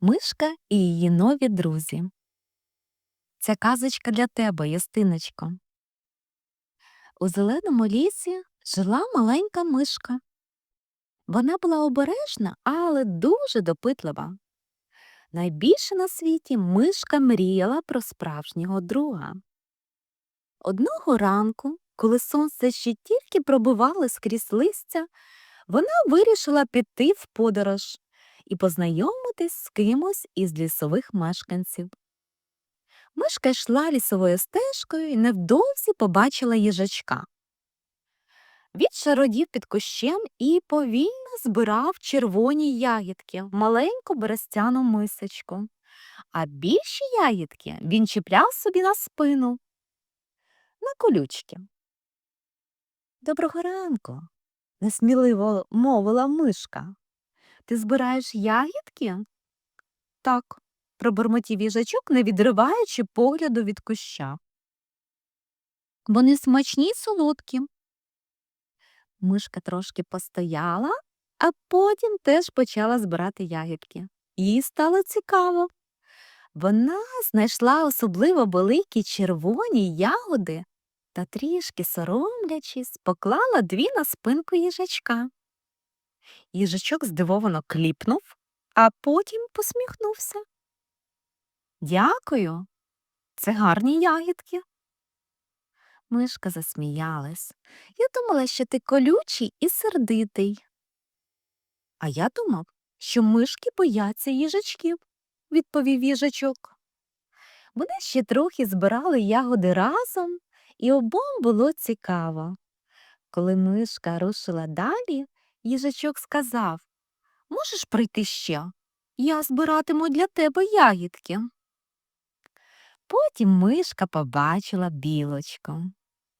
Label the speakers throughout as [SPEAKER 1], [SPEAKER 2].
[SPEAKER 1] Мишка і її нові друзі. Ця казочка для тебе, Юстиночко. У зеленому лісі жила маленька мишка. Вона була обережна, але дуже допитлива. Найбільше на світі мишка мріяла про справжнього друга. Одного ранку, коли сонце ще тільки пробивало скрізь листя, вона вирішила піти в подорож і познайомитись з кимось із лісових мешканців. Мишка йшла лісовою стежкою і невдовзі побачила їжачка. Він шародів під кущем і повільно збирав червоні ягідки в маленьку берестяну мисочку, а більші ягідки він чіпляв собі на спину, на колючки. Доброго ранку, несміливо мовила мишка. Ти збираєш ягідки? Так, пробурмотів їжачок, не відриваючи погляду від куща. Вони смачні й солодкі. Мишка трошки постояла, а потім теж почала збирати ягідки. Їй стало цікаво. Вона знайшла особливо великі червоні ягоди та трішки соромлячись, поклала дві на спинку їжачка. Їжачок здивовано кліпнув, а потім посміхнувся. Дякую. Це гарні ягідки. Мишка засміялась. Я думала, що ти колючий і сердитий. А я думав, що мишки бояться їжачків, відповів їжачок. Вони ще трохи збирали ягоди разом, і обом було цікаво. Коли мишка рушила далі, їжачок сказав Можеш прийти ще? Я збиратиму для тебе ягідки. Потім мишка побачила білочку.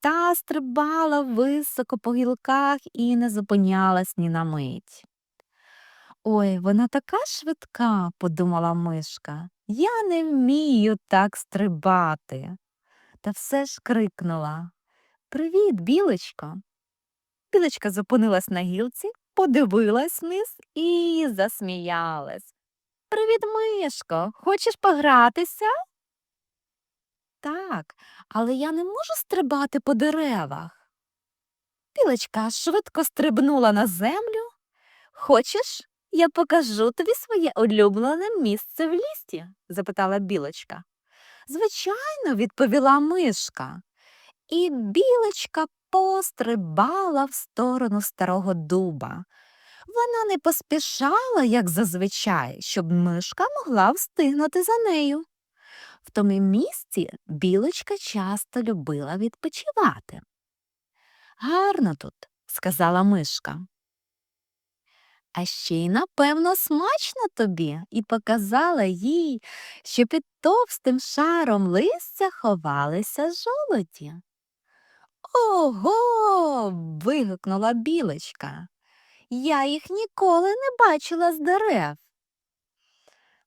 [SPEAKER 1] Та стрибала високо по гілках і не зупинялась ні на мить. Ой, вона така швидка, подумала мишка. Я не вмію так стрибати. Та все ж крикнула Привіт, білочко. Білочка зупинилась на гілці, подивилась вниз і засміялась. Привіт, мишко, хочеш погратися? Так, але я не можу стрибати по деревах. Білочка швидко стрибнула на землю. Хочеш, я покажу тобі своє улюблене місце в лісі? запитала білочка. Звичайно, відповіла мишка. І білочка пострибала в сторону старого дуба. Вона не поспішала, як зазвичай, щоб мишка могла встигнути за нею. В тому місці білочка часто любила відпочивати. Гарно тут, сказала мишка. А ще й, напевно, смачно тобі, і показала їй, що під товстим шаром листя ховалися жолоді. Ого. вигукнула білочка. Я їх ніколи не бачила з дерев.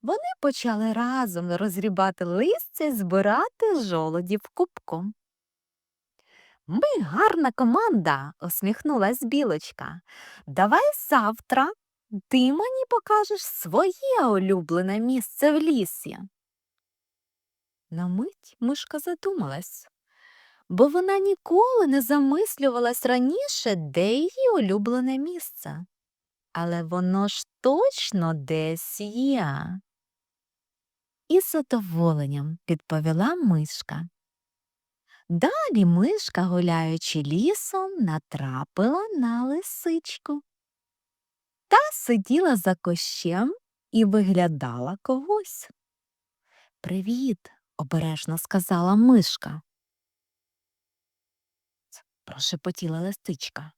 [SPEAKER 1] Вони почали разом розрібати листя і збирати жолоді в кубку. Ми гарна команда, усміхнулась білочка. Давай завтра ти мені покажеш своє улюблене місце в лісі. На мить мишка задумалась, бо вона ніколи не замислювалась раніше, де її улюблене місце. Але воно ж точно десь є. І з задоволенням відповіла мишка. Далі мишка, гуляючи лісом, натрапила на лисичку. Та сиділа за кощем і виглядала когось. Привіт, обережно сказала мишка. Прошепотіла лисичка.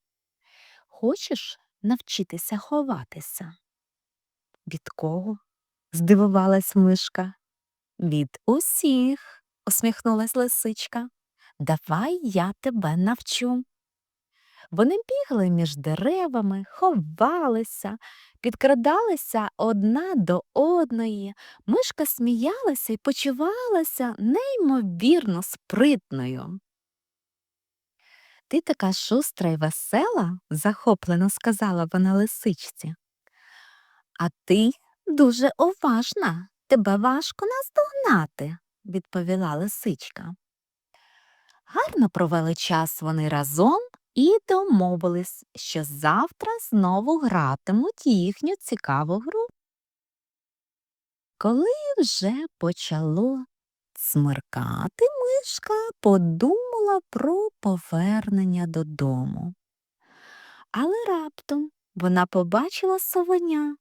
[SPEAKER 1] Хочеш навчитися ховатися? Від кого? здивувалась мишка. Від усіх, усміхнулась лисичка. Давай я тебе навчу. Вони бігли між деревами, ховалися, підкрадалися одна до одної. Мишка сміялася і почувалася неймовірно спритною. Ти така шустра й весела, захоплено сказала вона лисичці. А ти Дуже уважна, тебе важко наздогнати, відповіла лисичка. Гарно провели час вони разом і домовились, що завтра знову гратимуть їхню цікаву гру. Коли вже почало смеркати, мишка подумала про повернення додому. Але раптом вона побачила совеня,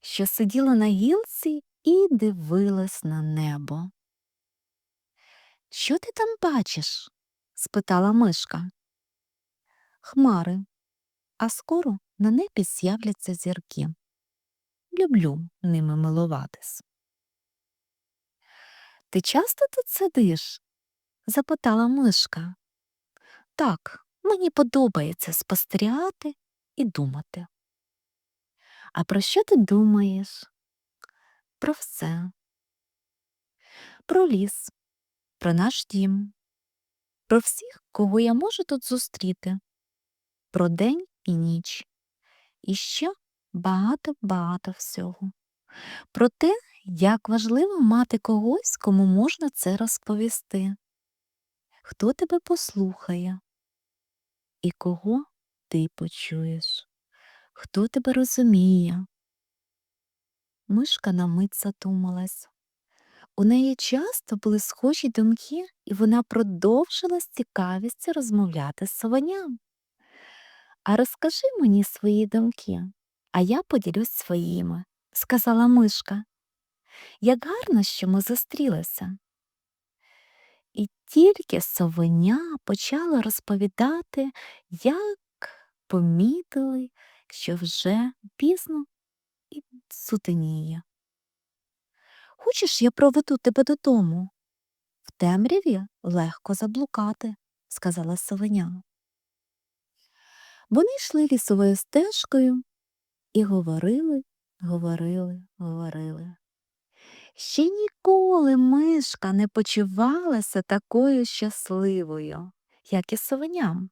[SPEAKER 1] що сиділа на гілці і дивилась на небо. Що ти там бачиш? спитала мишка. Хмари, а скоро на небі з'являться зірки. Люблю ними милуватись. Ти часто тут сидиш? запитала мишка. Так, мені подобається спостерігати і думати. А про що ти думаєш? Про все. Про ліс, про наш дім, про всіх, кого я можу тут зустріти, про день і ніч, і ще багато-багато всього. Про те, як важливо мати когось, кому можна це розповісти, хто тебе послухає і кого ти почуєш, хто тебе розуміє. Мишка на мить задумалась. У неї часто були схожі думки, і вона продовжила з цікавістю розмовляти з совеням. А розкажи мені свої думки, а я поділюсь своїми, сказала мишка. Як гарно, що ми зустрілися. І тільки совеня почала розповідати, як помітили, що вже пізно і сутеніє. Хочеш, я проведу тебе додому? В темряві легко заблукати, сказала совеня. Вони йшли лісовою стежкою і говорили, говорили, говорили. Ще ніколи мишка не почувалася такою щасливою, як і совеням.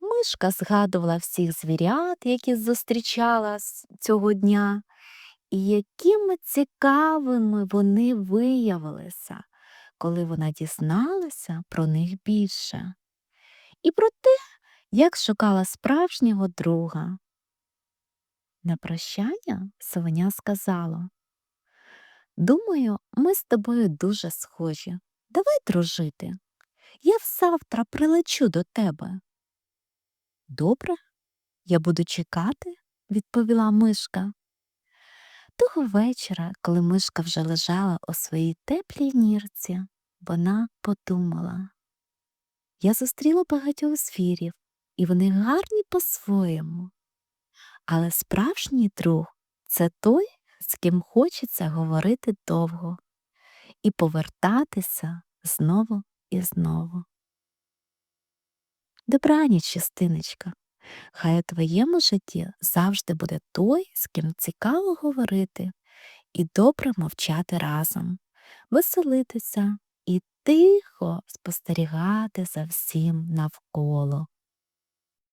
[SPEAKER 1] Мишка згадувала всіх звірят, які зустрічала цього дня, і якими цікавими вони виявилися, коли вона дізналася про них більше, і про те, як шукала справжнього друга. На прощання совеня сказала Думаю, ми з тобою дуже схожі. Давай дружити. Я завтра прилечу до тебе. Добре, я буду чекати, відповіла мишка. Того вечора, коли мишка вже лежала у своїй теплій нірці, вона подумала. Я зустріла багатьох звірів, і вони гарні по-своєму. Але справжній друг це той, з ким хочеться говорити довго і повертатися знову і знову. Добраніч, частиночка. Хай у твоєму житті завжди буде той, з ким цікаво говорити і добре мовчати разом, веселитися і тихо спостерігати за всім навколо.